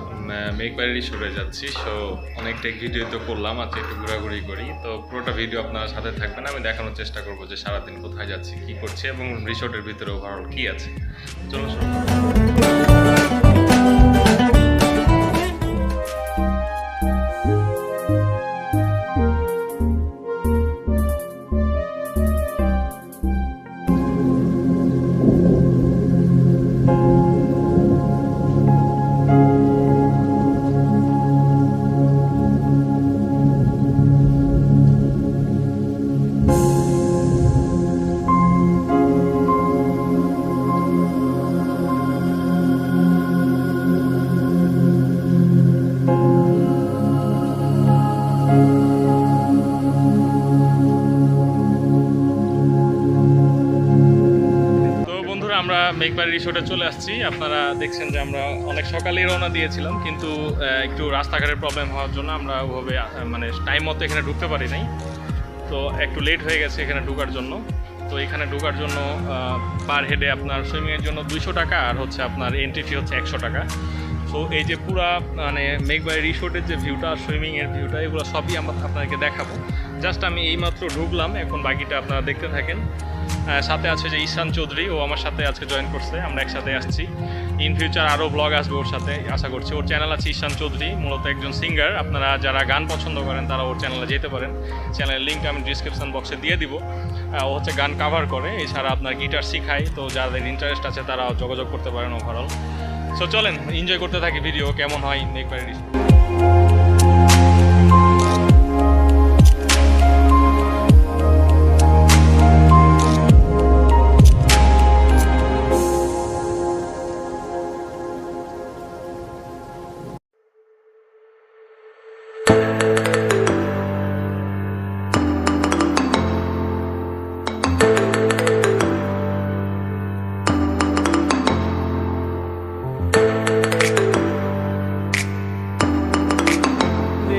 আমরা সরে যাচ্ছি সো অনেকটা ভিডিও তো করলাম, আজকে একটু ঘোরাঘুরি করি। তো পুরোটা ভিডিও আপনার সাথে থাকবে না, আমি দেখানোর চেষ্টা করব যে সারাদিন কোথায় যাচ্ছি, কি করছে, এবং রিসোর্টের ভিতরে ওভারঅল কি আছে। চলো শুরু মেঘবাড়ি রিসোর্টে চলে আসছি। আপনারা দেখছেন যে আমরা অনেক সকালেই রওনা দিয়েছিলাম, কিন্তু একটু রাস্তাঘাটের প্রবলেম হওয়ার জন্য আমরা ওভাবে মানে টাইম মতো এখানে ঢুকতে পারি নাই। তো একটু লেট হয়ে গেছে এখানে ঢোকার জন্য। তো এখানে ঢোকার জন্য পার হেডে আপনার সুইমিংয়ের জন্য দুইশো টাকা আর হচ্ছে আপনার এন্ট্রি ফি হচ্ছে একশো টাকা। তো এই যে পুরা মানে মেঘবাই রিসোর্টের যে ভিউটা সুইমিংয়ের ভিউটা এগুলো সবই আমরা আপনাদেরকে দেখাবো। জাস্ট আমি এইমাত্র ঢুকলাম, এখন বাকিটা আপনারা দেখতে থাকেন। সাথে আছে যে ঈশান চৌধুরী, ও আমার সাথে আজকে জয়েন করছে। আমরা একসাথে আসছি। ইন ফিউচার আরও ব্লগ আসবে ওর সাথে, আশা করছি। ওর চ্যানেল আছে ঈশান চৌধুরী, মূলত একজন সিঙ্গার আপনারা যারা গান পছন্দ করেন, তারা ওর চ্যানেলে যেতে পারেন। চ্যানেলের লিঙ্ক আমি ডিসক্রিপশন বক্সে দিয়ে দিব। ও হচ্ছে গান কাভার করে, এছাড়া আপনার গিটার শিখায়। তো যাদের ইন্টারেস্ট আছে, তারা যোগাযোগ করতে পারেন ওভারঅল সো চলেন এনজয় করতে থাকি ভিডিও কেমন হয় একবার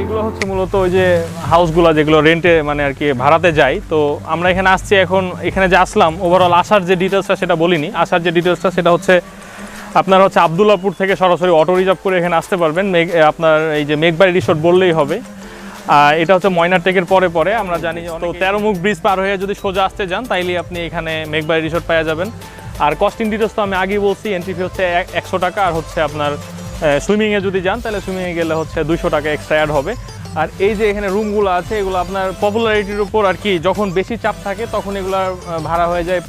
এগুলো হচ্ছে মূলত ওই যে হাউসগুলো যেগুলো রেন্টে মানে আর কি ভাড়াতে যাই তো আমরা এখানে আসছি এখন এখানে যে আসলাম ওভারঅল আসার যে ডিটেলসটা সেটা বলিনি। আসার যে ডিটেলসটা সেটা হচ্ছে আপনার হচ্ছে আবদুল্লাপুর থেকে সরাসরি অটো রিজার্ভ করে এখানে আসতে পারবেন। মেঘ আপনার এই যে মেঘবাড়ি রিসোর্ট বললেই হবে। আর এটা হচ্ছে ময়নার টেকের পরে পরে। আমরা জানি তো তেরো মুখ ব্রিজ পার হয়ে যদি সোজা আসতে যান তাইলে আপনি এখানে মেঘবাড়ি রিসোর্ট পাওয়া যাবেন। আর কস্টিং ডিটেলস তো আমি আগেই বলছি এন্ট্রি ফি হচ্ছে এক- একশো টাকা আর হচ্ছে আপনার সুইমিংয়ে যদি যান, তাহলে সুইমিংয়ে গেলে হচ্ছে দুশো টাকা এক্সট্রা অ্যাড হবে। আর এই যে এখানে রুমগুলো আছে, এগুলো আপনার পপুলারিটির উপর আর কি, যখন বেশি চাপ থাকে, তখন এগুলার ভাড়া হয়ে যায়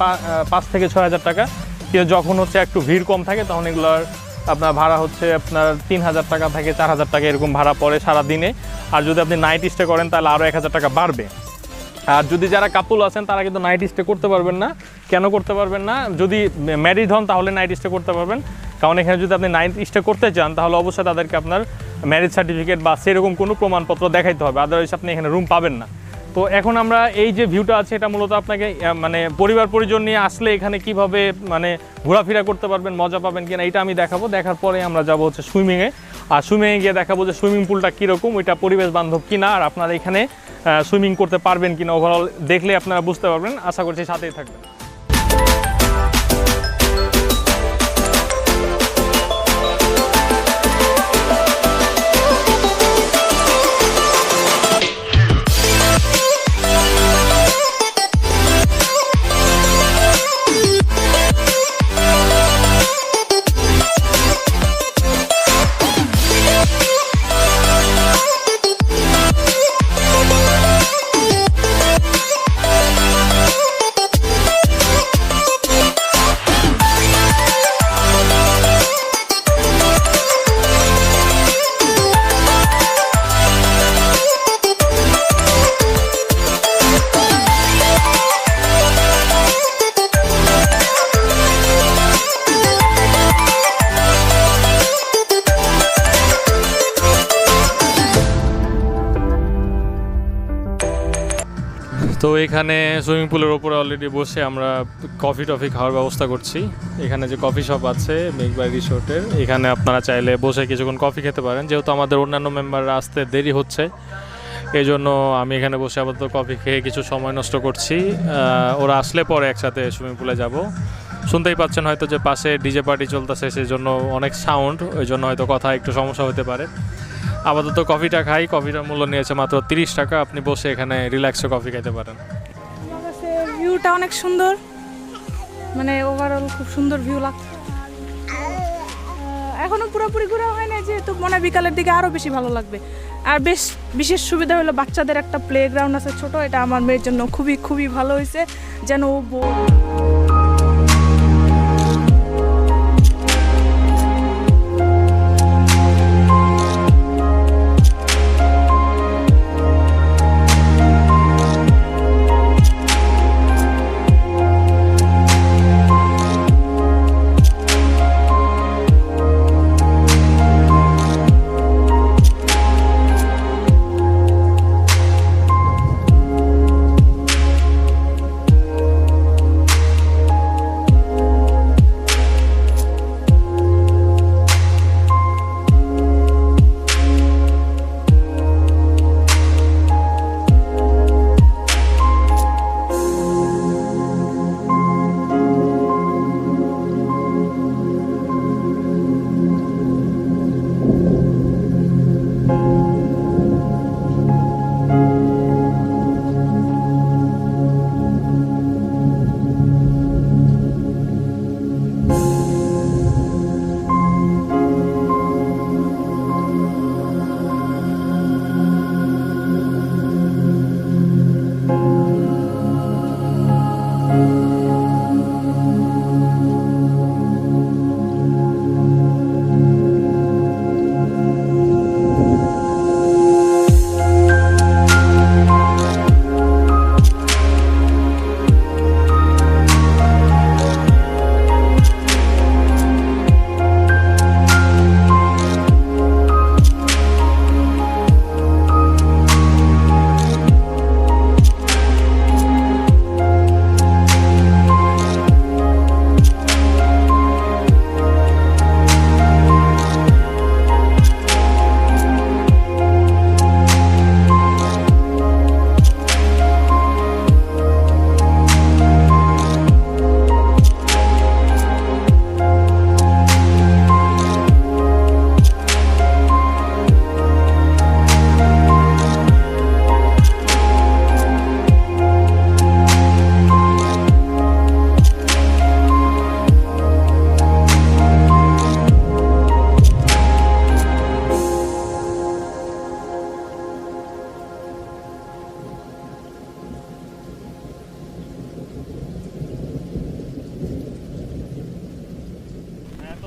পাঁচ থেকে ছয় হাজার টাকা। কিন্তু যখন হচ্ছে একটু ভিড় কম থাকে, তখন এগুলার আপনার ভাড়া হচ্ছে আপনার তিন হাজার টাকা থেকে চার হাজার টাকা এরকম ভাড়া পড়ে সারা দিনে আর যদি আপনি নাইট স্টে করেন, তাহলে আরও এক হাজার টাকা বাড়বে। আর যদি যারা কাপুল আছেন, তারা কিন্তু নাইট স্টে করতে পারবেন না। কেন করতে পারবেন না? যদি ম্যারিড হন, তাহলে নাইট স্টে করতে পারবেন। কারণ এখানে যদি আপনি নাইট স্টে করতে চান, তাহলে অবশ্যই তাদেরকে আপনার ম্যারেজ সার্টিফিকেট বা সেরকম কোনো প্রমাণপত্র দেখাইতে হবে। আদারওয়াইজ আপনি এখানে রুম পাবেন না। তো এখন আমরা এই যে ভিউটা আছে, এটা মূলত আপনাকে মানে পরিবার পরিজন নিয়ে আসলে এখানে কীভাবে মানে ঘোরাফেরা করতে পারবেন, মজা পাবেন কিনা, এটা আমি দেখাবো। দেখার পরে আমরা যাব হচ্ছে সুইমিংয়ে আর সুইমিংয়ে গিয়ে দেখাবো যে সুইমিং পুলটা কীরকম, ওইটা পরিবেশ বান্ধব কিনা, আর আপনারা এখানে সুইমিং করতে পারবেন কিনা ওভারঅল দেখলে আপনারা বুঝতে পারবেন। আশা করছি সাথেই থাকবেন। তো এখানে সুইমিং পুলের ওপরে অলরেডি বসে আমরা কফি টফি খাওয়ার ব্যবস্থা করছি। এখানে যে কফি শপ আছে, মেঘবাড়ি রিসোর্টের, এখানে আপনারা চাইলে বসে কিছুক্ষণ কফি খেতে পারেন। যেহেতু আমাদের অন্যান্য মেম্বাররা আসতে দেরি হচ্ছে এই জন্য আমি এখানে বসে আপাতত কফি খেয়ে কিছু সময় নষ্ট করছি। ওরা আসলে পরে একসাথে সুইমিং পুলে যাব। শুনতেই পাচ্ছেন হয়তো যে পাশে ডিজে পার্টি চলতেছে সেই জন্য অনেক সাউন্ড ওই জন্য হয়তো কথা একটু সমস্যা হতে পারে। আপাতত কফিটা খাই কফিটার মূল্য নিয়েছে মাত্র তিরিশ টাকা। আপনি বসে এখানে রিল্যাক্সে কফি খেতে পারেন। ভিউটা অনেক সুন্দর। মানে ওভারঅল খুব সুন্দর ভিউ লাগছে আহ, এখনও পুরোপুরি ঘোরা হয় না যেহেতু মনে বিকালের দিকে আরও বেশি ভালো লাগবে। আর বেশ বিশেষ সুবিধা হলো বাচ্চাদের একটা প্লে গ্রাউন্ড আছে ছোট এটা আমার মেয়ের জন্য খুবই খুবই ভালো হয়েছে। যেন ও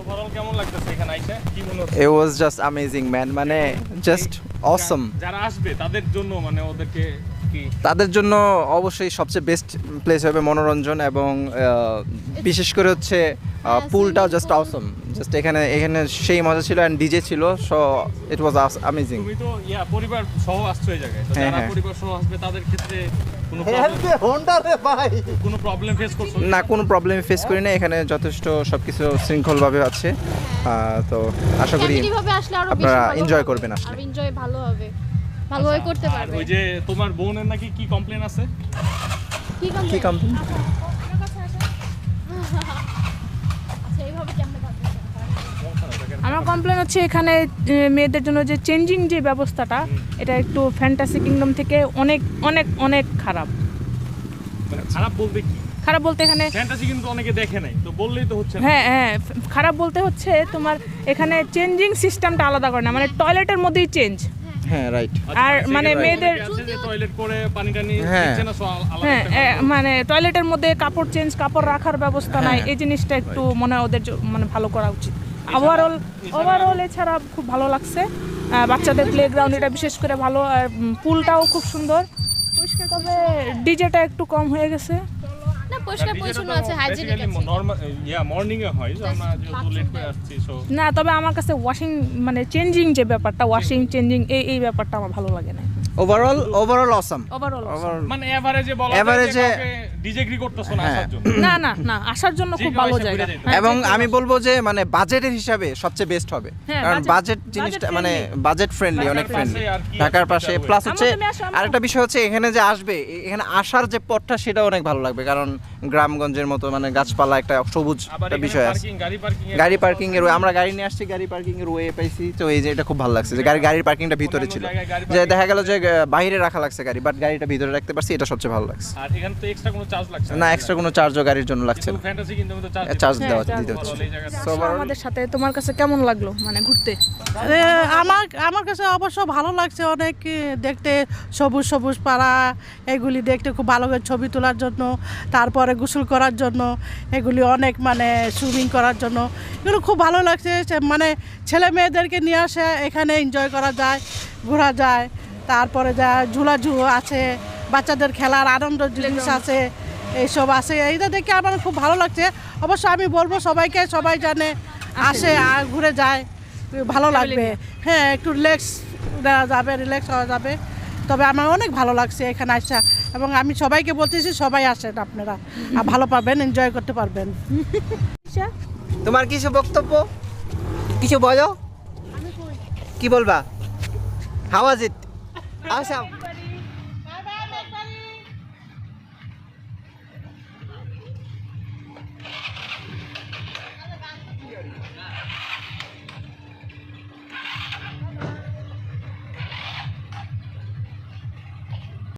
ওভারঅল কেমন লাগতেছে এখানে আইসা? কি মনে হচ্ছে? Was just amazing man মানে just awesome. যারা আসবে তাদের জন্য মানে ওদেরকে তাদের জন্য অবশ্যই সবচেয়ে বেস্ট প্লেস হবে মনোরঞ্জন এবং বিশেষ করে হচ্ছে পুলটাও জাস্ট অসম জাস্ট এখানে এখানে সেই মজা ছিল অ্যান্ড ডিজে ছিল সো ইট ওয়াজ অ্যামেজিং তুমি তো ইয়া পরিবার সহ আসছো এই জায়গায়। তো হ্যাঁ, যারা হ্যাঁ। পরিবার সহ আসবে তাদের ক্ষেত্রে কোনো problem- কোনো প্রবলেম ফেস করছ? না কোনো প্রবলেম ফেস করি না এখানে যথেষ্ট সব কিছু শৃঙ্খলভাবে আছে। তো আশা করি Family আসলে আরও বেশি আপনারা ভালো enjoy করবেন আসলে। আর এনজয় ভালো হবে। ভালোভাবে করতে পারবে। ওই যে তোমার বোনের নাকি কি কমপ্লেন আছে? কি কাম কি কাম আমার কমপ্লেন হচ্ছে এখানে মেয়েদের জন্য যে চেঞ্জিং যে ব্যবস্থাটা এটা একটু ফ্যান্টাসি কিংডম থেকে অনেক অনেক অনেক খারাপ। মানে খারাপ বলতে কি? খারাপ বলতে এখানে ফ্যান্টাসি কিন্তু অনেকে দেখে নাই তো বললেই তো হচ্ছে হ্যাঁ হ্যাঁ খারাপ বলতে হচ্ছে তোমার এখানে চেঞ্জিং সিস্টেমটা আলাদা করে না মানে টয়লেটের মধ্যেই চেঞ্জ হ্যাঁ রাইট আচ্ছা, আর মানে মেয়েদের- টয়লেট করে পানি টানি হ্যাঁ। না, হ্যাঁ। মানে টয়লেটের মধ্যে কাপড় চেঞ্জ কাপড় রাখার ব্যবস্থা নাই হ্যাঁ, এই জিনিসটা একটু মনে হয় ওদের মানে ভালো করা উচিত। ওভারঅল ওভারঅল এছাড়া খুব ভালো লাগছে। বাচ্চাদের প্লে গ্রাউন্ড এটা বিশেষ করে ভালো আর পুলটাও খুব সুন্দর। তবে ডিজেটা একটু কম হয়ে গেছে। না হয় যে আমরা যেহেতু লেট করে আসছি সো না তবে আমার কাছে ওয়াশিং মানে চেঞ্জিং যে ব্যাপারটা ওয়াশিং চেঞ্জিং এই এই ব্যাপারটা আমার ভালো লাগে না। Overall overall awesome overall over মানে এভারেজে বলা Average যায় এ- যে কাউকে ডিজে এগ্রি করতেছো না হ্যাঁ। আসার জন্য? না না না আসার জন্য খুব ভালো জায়গা। হ্যাঁ, এবং আমি বলব যে মানে বাজেটের হিসাবে সবচেয়ে বেস্ট হবে। হ্যাঁ, কারণ বাজেট জিনিসটা মানে বাজেট ফ্রেন্ডলি অনেক ফ্রেন্ডলি ঢাকার পাশে প্লাস হচ্ছে। আরেকটা বিষয় হচ্ছে এখানে যে আসবে এখানে আসার যে পথটা সেটা অনেক ভালো লাগবে। কারণ গ্রামগঞ্জের মতো মানে গাছপালা একটা সবুজ একটা বিষয় আছে। গাড়ি পার্কিং এর আমরা গাড়ি নিয়ে আসছি গাড়ি পার্কিং এর ওয়ে পাইছি। তো এই যে এটা খুব ভালো লাগছে যে গাড়ি গাড়ির পার্কিংটা ভিতরে ছিল। যে দেখা গেল যে বাইরে রাখা লাগছে গাড়ি বাট গাড়িটা ভিতরে রাখতে পারছি এটা সবচেয়ে ভালো লাগছে। আর এখানে তো এক্সট্রা কোনো চার্জ লাগছে না এক্সট্রা কোনো চার্জও গাড়ির জন্য লাগছে না। ফ্যান্টাসি কিন্তু আমাদের চার্জ চার্জ হ্যাঁ, দেওয়া দিতে হচ্ছে। So, আসো আমাদের সাথে তোমার কাছে কেমন লাগল মানে ঘুরতে? আমার আমার কাছে অবশ্য ভালো লাগছে অনেক দেখতে সবুজ সবুজ পাড়া এগুলি দেখতে খুব ভালো করে ছবি তোলার জন্য তারপরে গোসল করার জন্য এগুলি অনেক মানে সুইমিং করার জন্য এগুলো খুব ভালো লাগছে সে- মানে ছেলে মেয়েদেরকে নিয়ে আসে এখানে এনজয় করা যায় ঘোরা যায় তারপরে যা ঝুলা ঝু আছে বাচ্চাদের খেলার আনন্দ জিনিস আছে এইসব আছে। এইটা দেখে আমার খুব ভালো লাগছে। অবশ্য আমি বলব সবাইকে সবাই জানে আসে আর ঘুরে যায় ভালো লাগবে। হ্যাঁ একটু রিল্যাক্স দেওয়া যাবে রিল্যাক্স হওয়া যাবে। তবে আমার অনেক ভালো লাগছে এখানে আসা। এবং আমি সবাইকে বলতেছি সবাই আসেন আপনারা। আর ভালো পাবেন এনজয় করতে পারবেন। তোমার কিছু বক্তব্য? কিছু বলো? কি বলবা? হাওয়াজ ইট আসাম